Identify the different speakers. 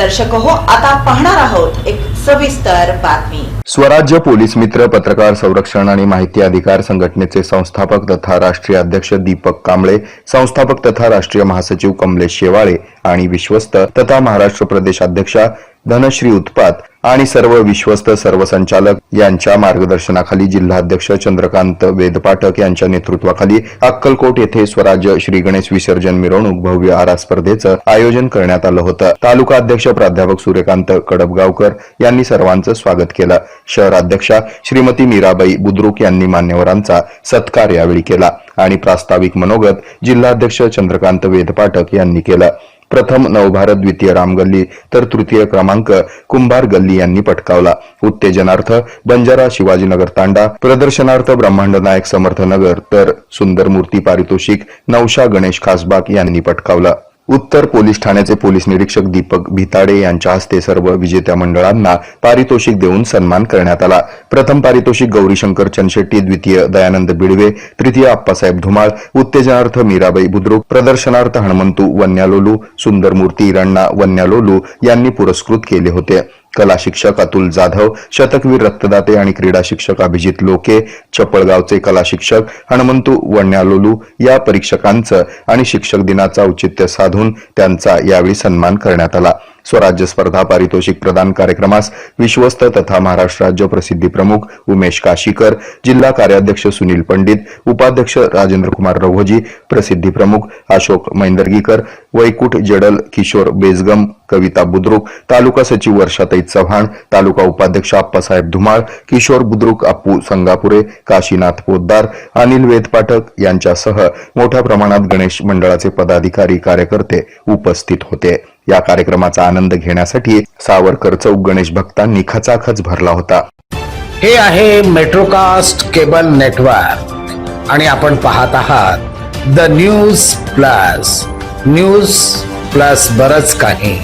Speaker 1: दर्शक हो आता पाहणार आहोत एक सविस्तर बातमी.
Speaker 2: स्वराज्य पोलीस मित्र पत्रकार संरक्षण आणि माहिती अधिकार संघटनेचे संस्थापक तथा राष्ट्रीय अध्यक्ष दीपक कांबळे संस्थापक तथा राष्ट्रीय महासचिव कमलेश शेवाळे आणि विश्वस्त तथा महाराष्ट्र प्रदेश अध्यक्षा धनश्री उत्पात आणि सर्व विश्वस्त सर्व संचालक यांच्या मार्गदर्शनाखाली जिल्हाध्यक्ष चंद्रकांत वेदपाठक यांच्या नेतृत्वाखाली अक्कलकोट येथे स्वराज्य श्री गणेश विसर्जन मिरवणूक भव्य आरा स्पर्धेचं आयोजन करण्यात आलं होतं. तालुका अध्यक्ष प्राध्यापक सूर्यकांत कडबगावकर यांनी सर्वांचं स्वागत केलं. शहराध्यक्षा श्रीमती मीराबाई बुद्रुक यांनी मान्यवरांचा सत्कार यावेळी केला आणि प्रास्ताविक मनोगत जिल्हाध्यक्ष चंद्रकांत वेदपाठक यांनी केलं. प्रथम नवभारत द्वितीय रामगल्ली तर तृतीय क्रमांक कुंभार गल्ली यांनी पटकावला. उत्तेजनार्थ बंजारा शिवाजीनगर तांडा प्रदर्शनार्थ ब्रह्मांड नायक समर्थ नगर तर सुंदर मूर्ती पारितोषिक नवशा गणेश खासबाग यांनी पटकावला. उत्तर पोलीस ठाण्याचे पोलीस निरीक्षक दीपक भिताडे यांच्या हस्ते सर्व विजेत्या मंडळांना पारितोषिक देऊन सन्मान करण्यात आला. प्रथम पारितोषिक गौरीशंकर चनशेट्टी द्वितीय दयानंद बिडवे तृतीय आप्पासाहेब धुमाळ उत्तेजनार्थ मीराबाई बुद्रुक प्रदर्शनार्थ हनुमंतू वन्यालोलू सुंदर मूर्ती रण्णा वन्यालोलू यांनी पुरस्कृत केले होते. कला शिक्षक अतुल जाधव शतकवीर रक्तदाते आणि क्रीडा शिक्षक अभिजित लोके चपळगावचे कला शिक्षक हनुमंतू वण्यालोलू या परीक्षकांचं आणि शिक्षक दिनाचा औचित्य साधून त्यांचा यावेळी सन्मान करण्यात आला. स्वराज्य स्पर्धा पारितोषिक प्रदान कार्यक्रमास विश्वस्त तथा महाराष्ट्र राज्य प्रसिद्धी प्रमुख उमेश काशीकर जिल्हा कार्याध्यक्ष सुनील पंडित उपाध्यक्ष राजेंद्र कुमार रघोजी प्रसिद्धी प्रमुख अशोक मैंदर्गीकर वैकुठ जडल किशोर बेजगम कविता बुद्रुक तालुका सचिव वर्षाताई चव्हाण तालुका उपाध्यक्ष आप्पासाहेब धुमाळ किशोर बुद्रुक अप्पू संगापुरे काशीनाथ पोद्दार अनिल वेदपाठक यांच्यासह मोठ्या प्रमाणात गणेश मंडळाचे पदाधिकारी कार्यकर्ते उपस्थित होते. या कार्यक्रमाचा आनंद घेण्यासाठी सावरकर चौक गणेश भक्तांनी खचाखच भरला होता.
Speaker 3: हे आहे मेट्रोकास्ट केबल नेटवर्क आणि आपण पाहत आहात the News Plus News Plus बरच काही.